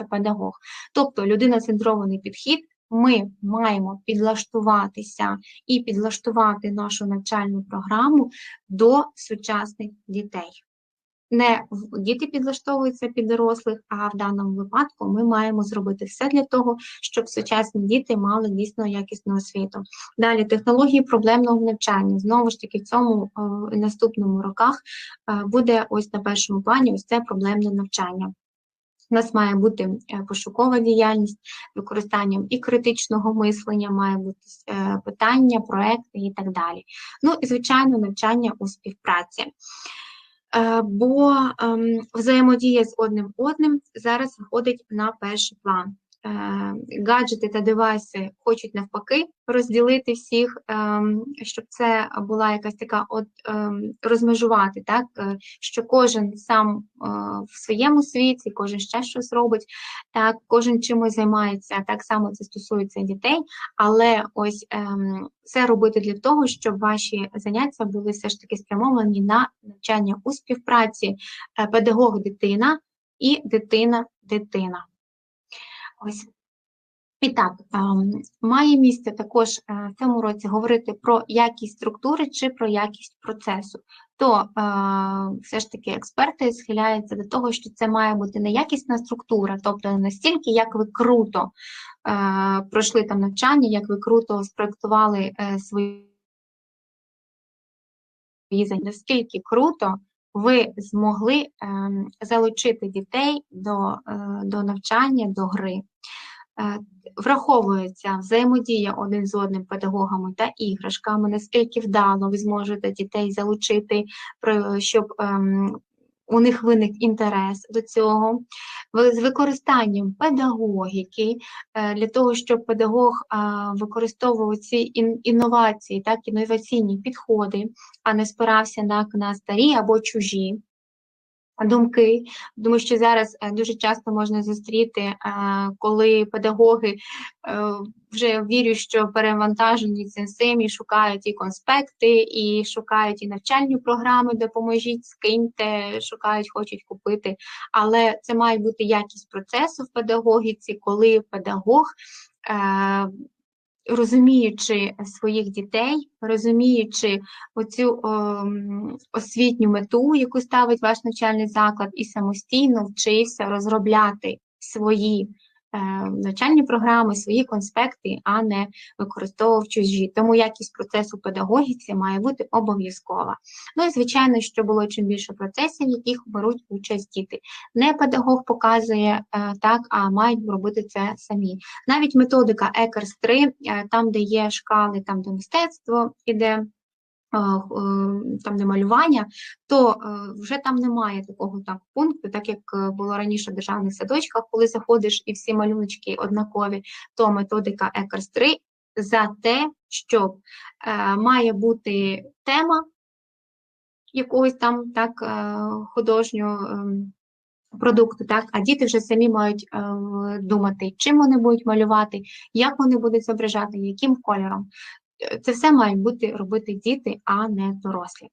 педагог. Тобто людина-центрований підхід. Ми маємо підлаштуватися і підлаштувати нашу навчальну програму до сучасних дітей. Не діти підлаштовуються під дорослих, а в даному випадку ми маємо зробити все для того, щоб сучасні діти мали дійсно якісну освіту. Далі технології проблемного навчання. Знову ж таки, в цьому е, наступному роках е, буде ось на першому плані ось це проблемне навчання. У нас має бути е, пошукова діяльність, використанням і критичного мислення, має бути е, питання, проекти і так далі. Ну і звичайно, навчання у співпраці. Е, Бо ем, взаємодія з одним одним зараз виходить на перший план. Е, Гаджети та девайси хочуть навпаки розділити всіх, ем, щоб це була якась така от ем, розмежувати, так е, що кожен сам е, в своєму світі, кожен ще щось робить, так кожен чимось займається. Так само це стосується дітей, але ось це робити для того, щоб ваші заняття були все ж таки спрямовані на навчання у співпраці е, педагог-дитина і дитина-дитина. Ось. І так, ем, має місце також е, в цьому році говорити про якість структури чи про якість процесу. То е, все ж таки експерти схиляються до того, що це має бути не якісна структура, тобто настільки, як ви круто е, пройшли там навчання, як ви круто спроектували свої заняття, наскільки круто ви змогли ем, залучити дітей до, до навчання, до гри. Е, Враховується взаємодія один з одним педагогами та іграшками, наскільки вдало ви зможете дітей залучити, щоб ем, у них виник інтерес до цього, з використанням педагогіки е, для того, щоб педагог використовував ці інновації, так, інноваційні підходи, а не спирався на старі або чужі думки. Тому що зараз е, дуже часто можна зустріти, е, коли педагоги е, вже вірю, що перевантажені цим всім і шукають і конспекти, і шукають і навчальні програми, допоможіть, скиньте, шукають, хочуть купити. Але це має бути якість процесу в педагогіці, коли педагог. Розуміючи своїх дітей, розуміючи оцю о, освітню мету, яку ставить ваш навчальний заклад, і самостійно вчився розробляти свої навчальні програми, свої конспекти, а не використовував чужі. Тому якість процесу педагогіці має бути обов'язкова. Ну і звичайно, що було чим більше процесів, в яких беруть участь діти. Не педагог показує е, так, а мають робити це самі. Навіть методика ECARS 3, е, там, де є шкали, там, де мистецтво іде, е, е, там, де малювання, то е, вже там немає такого так, пункту, так як е, було раніше в державних садочках, коли заходиш і всі малюночки однакові, то методика ECARS 3 за те, щоб е, має бути тема якогось там так е, художнього ем, продукту, так, а діти вже самі мають е, думати, чим вони будуть малювати, як вони будуть зображати, яким кольором. Це все мають бути робити діти, а не дорослі.